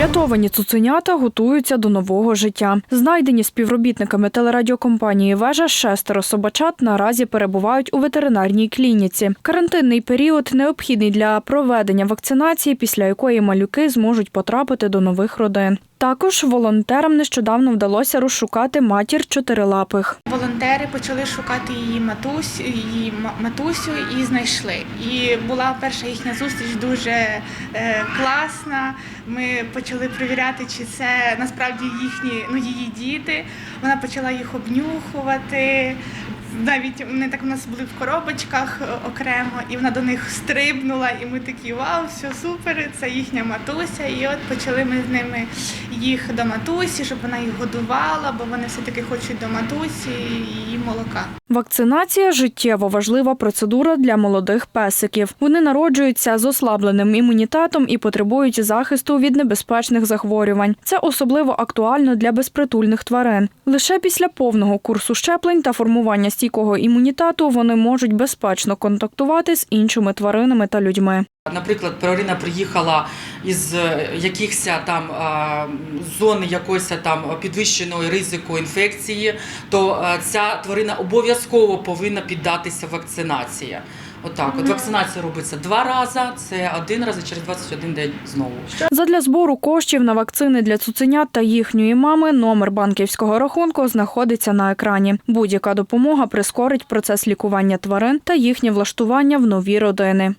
Врятовані цуценята готуються до нового життя. Знайдені співробітниками телерадіокомпанії Вежа шестеро собачат наразі перебувають у ветеринарній клініці. Карантинний період необхідний для проведення вакцинації, після якої малюки зможуть потрапити до нових родин. Також волонтерам нещодавно вдалося розшукати матір чотирилапих. Волонтери почали шукати її матусь, її матусю і знайшли. І була перша їхня зустріч дуже е, класна. Ми почали перевіряти, чи це насправді їхні ну її діти. Вона почала їх обнюхувати. Навіть вони так у нас були в коробочках е, окремо, і вона до них стрибнула, і ми такі вау, все супер, це їхня матуся. І от почали ми з ними їх до матусі, щоб вона їх годувала, бо вони все-таки хочуть до матусі і молока. Вакцинація життєво важлива процедура для молодих песиків. Вони народжуються з ослабленим імунітетом і потребують захисту від небезпечних захворювань. Це особливо актуально для безпритульних тварин. Лише після повного курсу щеплень та формування стійкого імунітету вони можуть безпечно контактувати з іншими тваринами та людьми. Наприклад, тварина приїхала із е, якихось там зони якоїсь там підвищеної ризику інфекції, то е, ця тварина обов'язково повинна піддатися вакцинації. Отак, от вакцинація робиться два рази, це один раз і через 21 день знову. Задля збору коштів на вакцини для цуценят та їхньої мами номер банківського рахунку знаходиться на екрані. Будь-яка допомога прискорить процес лікування тварин та їхнє влаштування в нові родини.